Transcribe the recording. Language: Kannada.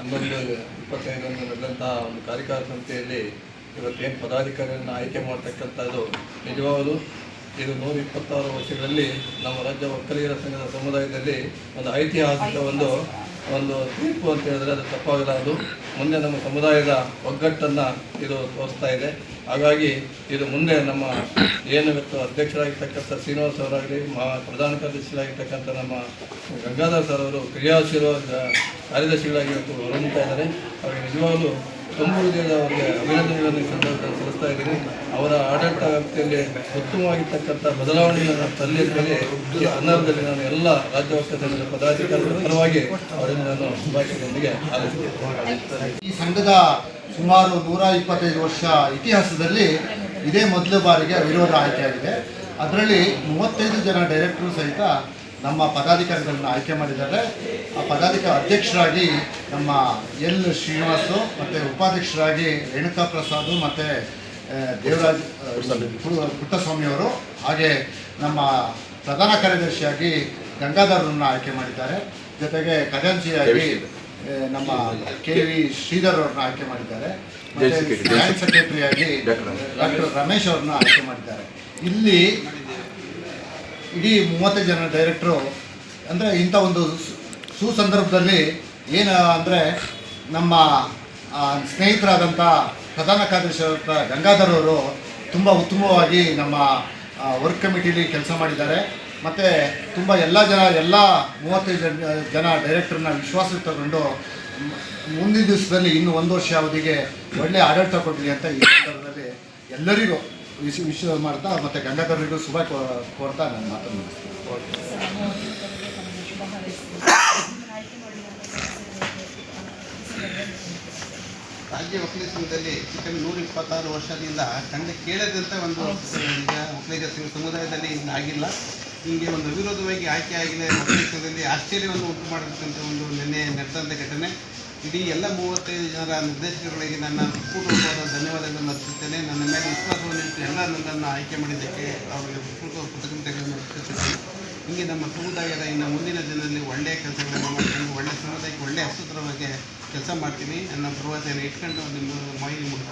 ಹನ್ನೊಂದು ಇಪ್ಪತ್ತೈದರಂದು ನಡೆದಂತಹ ಒಂದು ಕಾರ್ಯಕಾರ ಸಮಿತಿಯಲ್ಲಿ ಇವತ್ತೇನು ಪದಾಧಿಕಾರಿಯನ್ನು ಆಯ್ಕೆ ಮಾಡ್ತಕ್ಕಂಥದ್ದು ನಿಜವಾಗಲೂ ಇದು ನೂರ ಇಪ್ಪತ್ತಾರು ವರ್ಷಗಳಲ್ಲಿ ನಮ್ಮ ರಾಜ್ಯ ಒಕ್ಕಲಿಗರ ಸಂಘದ ಸಮುದಾಯದಲ್ಲಿ ಒಂದು ಐತಿಹಾಸಿಕ ಒಂದು ಒಂದು ತೀರ್ಪು ಅಂತ ಹೇಳಿದ್ರೆ ಅದು ತಪ್ಪಾಗಲ್ಲ. ಅದು ಮುಂದೆ ನಮ್ಮ ಸಮುದಾಯದ ಒಗ್ಗಟ್ಟನ್ನು ಇದು ತೋರಿಸ್ತಾ ಇದೆ. ಹಾಗಾಗಿ ಇದು ಮುಂದೆ ನಮ್ಮ ಏನು ಇವತ್ತು ಅಧ್ಯಕ್ಷರಾಗಿರ್ತಕ್ಕಂಥ ಶ್ರೀನಿವಾಸ್ ಅವರಾಗಲಿ ಮಾ ಪ್ರಧಾನ ಕಾರ್ಯದರ್ಶಿಗಳಾಗಿರ್ತಕ್ಕಂಥ ನಮ್ಮ ಗಂಗಾಧರ್ ಸರ್ ಅವರು ಕ್ರಿಯಾಶೀಲ ಕಾರ್ಯದರ್ಶಿಗಳಾಗಿ ಇವತ್ತು ಹೊರಹೊಮ್ಮುತ್ತಾ ಇದ್ದಾರೆ. ಅವರಿಗೆ ನಿಜವಾಗಲೂ ಹೃದಯದ ಅವರಿಗೆ ಅಭಿನಂದನೆಗಳನ್ನು ಸಲ್ಲಿಸ್ತಾ ಇದ್ದೀನಿ. ಅವರ ಆಡಳಿತ ವ್ಯಾಪ್ತಿಯಲ್ಲಿ ಉತ್ತಮವಾಗಿರ್ತಕ್ಕಂಥ ಬದಲಾವಣೆಯನ್ನು ತರಲಿದ್ದಲ್ಲಿ ಈ ಸಂದರ್ಭದಲ್ಲಿ ನಾನು ಎಲ್ಲ ರಾಜ್ಯ ಒಕ್ಕಲಿಗ ಸಂಘದ ಪದಾಧಿಕಾರಿಗಳ ಪರವಾಗಿ ಅವರಿಂದ ನಾನು ಶುಭಾಶಯದೊಂದಿಗೆ ಹಾರೈಸುತ್ತೇನೆ ಈ ಸಂಘದ ಸುಮಾರು ನೂರ ಇಪ್ಪತ್ತೈದು ವರ್ಷ ಇತಿಹಾಸದಲ್ಲಿ ಇದೇ ಮೊದಲ ಬಾರಿಗೆ ವಿರೋಧ ಆಯ್ಕೆಯಾಗಿದೆ. ಅದರಲ್ಲಿ ಮೂವತ್ತೈದು ಜನ ಡೈರೆಕ್ಟರು ಸಹಿತ ನಮ್ಮ ಪದಾಧಿಕಾರಿಗಳನ್ನು ಆಯ್ಕೆ ಮಾಡಿದ್ದಾರೆ. ಆ ಪದಾಧಿಕಾರಿ ಅಧ್ಯಕ್ಷರಾಗಿ ನಮ್ಮ ಎಲ್ ಶ್ರೀನಿವಾಸು ಮತ್ತು ಉಪಾಧ್ಯಕ್ಷರಾಗಿ ರೇಣುಕಾ ಪ್ರಸಾದ್ ಮತ್ತು ದೇವರಾಜ್ ಪುಟ್ಟಸ್ವಾಮಿಯವರು ಹಾಗೆ ನಮ್ಮ ಪ್ರಧಾನ ಕಾರ್ಯದರ್ಶಿಯಾಗಿ ಗಂಗಾಧರರನ್ನು ಆಯ್ಕೆ ಮಾಡಿದ್ದಾರೆ. ಜೊತೆಗೆ ಖಜಾಂಚಿಯಾಗಿ ನಮ್ಮ ಕೆ ವಿ ಶ್ರೀಧರ್ ಅವ್ರನ್ನ ಆಯ್ಕೆ ಮಾಡಿದ್ದಾರೆ. ಮತ್ತು ಜಾಯಿಂಟ್ ಸೆಕ್ರೆಟರಿಯಾಗಿ ಡಾಕ್ಟರ್. ರಮೇಶ್ ಅವ್ರನ್ನ ಆಯ್ಕೆ ಮಾಡಿದ್ದಾರೆ. ಇಲ್ಲಿ ಇಡೀ ಮೂವತ್ತು ಜನ ಡೈರೆಕ್ಟ್ರು ಅಂದರೆ ಇಂಥ ಒಂದು ಸುಸಂದರ್ಭದಲ್ಲಿ ಏನು ಅಂದರೆ ನಮ್ಮ ಸ್ನೇಹಿತರಾದಂಥ ಪ್ರಧಾನ ಕಾರ್ಯದರ್ಶಿ ಗಂಗಾಧರ್ ಅವರು ತುಂಬ ಉತ್ತಮವಾಗಿ ನಮ್ಮ ವರ್ಕ್ ಕಮಿಟಿಲಿ ಕೆಲಸ ಮಾಡಿದ್ದಾರೆ. ಮತ್ತು ತುಂಬ ಎಲ್ಲ ಜನ, ಎಲ್ಲ ಮೂವತ್ತೈದು ಜನ ಡೈರೆಕ್ಟರ್ನ ವಿಶ್ವಾಸ ತಗೊಂಡು ಮುಂದಿನ ದಿವಸದಲ್ಲಿ ಇನ್ನು ಒಂದು ವರ್ಷ ಅವಧಿಗೆ ಒಳ್ಳೆಯ ಆಡಳಿತ ಕೊಡಲಿ ಅಂತ ಈ ಸಂದರ್ಭದಲ್ಲಿ ಎಲ್ಲರಿಗೂ ವಿಶ್ ವಿಶ್ ಮಾಡ್ತಾ ಮತ್ತು ಗಂಗಾಧರರಿಗೂ ಶುಭ ಕೋರ್ತಾ ನಾನು ಮಾತನ್ನು ರಾಜ್ಯ ಒಕ್ಕಲಿಗ ಸಂಘದಲ್ಲಿ ಚಿಕನ್ ನೂರ ಇಪ್ಪತ್ತಾರು ವರ್ಷದಿಂದ ಕಂಡು ಕೇಳದಂಥ ಒಂದು ಈಗ ಒಕ್ಕಲಿಗ ಸಮುದಾಯದಲ್ಲಿ ಆಗಿಲ್ಲ. ಹೀಗೆ ಒಂದು ಅವಿರೋಧವಾಗಿ ಆಯ್ಕೆ ಆಗಿದೆ. ಒಕ್ಕಲಿಗ ಸಂಘದಲ್ಲಿ ಆಶ್ಚರ್ಯವನ್ನು ಉಂಟು ಮಾಡತಕ್ಕಂಥ ಒಂದು ನಿನ್ನೆ ನಡೆದಂಥ ಘಟನೆ. ಇಡೀ ಎಲ್ಲ ಮೂವತ್ತೈದು ಜನರ ನಿರ್ದೇಶಕರೊಳಗೆ ನನ್ನ ಪೂರ್ವಕವಾದ ಧನ್ಯವಾದಗಳನ್ನು ಅರ್ಪಿಸುತ್ತೇನೆ. ನನ್ನ ಮೇಲೆ ವಿಶ್ವಾಸವನ್ನು ಇಟ್ಟು ಎಲ್ಲ ನನ್ನನ್ನು ಆಯ್ಕೆ ಮಾಡಿದ್ದಕ್ಕೆ ಅವರಿಗೆ ಹೀಗೆ ನಮ್ಮ ಸಮುದಾಯದ ಇನ್ನು ಮುಂದಿನ ದಿನದಲ್ಲಿ ಒಳ್ಳೆಯ ಕೆಲಸಗಳನ್ನು ಮಾಡ್ಕೊಂಡು ಒಳ್ಳೆಯ ಸಮುದಾಯಕ್ಕೆ ಒಳ್ಳೆಯ ಹಸುತ್ರವಾಗಿ ಕೆಲಸ ಮಾಡ್ತೀನಿ ನನ್ನ ಭರವಸೆಯನ್ನು ಇಟ್ಕೊಂಡು ನಿಮ್ಮ ಮಾಹಿತಿ ಮೂಲಕ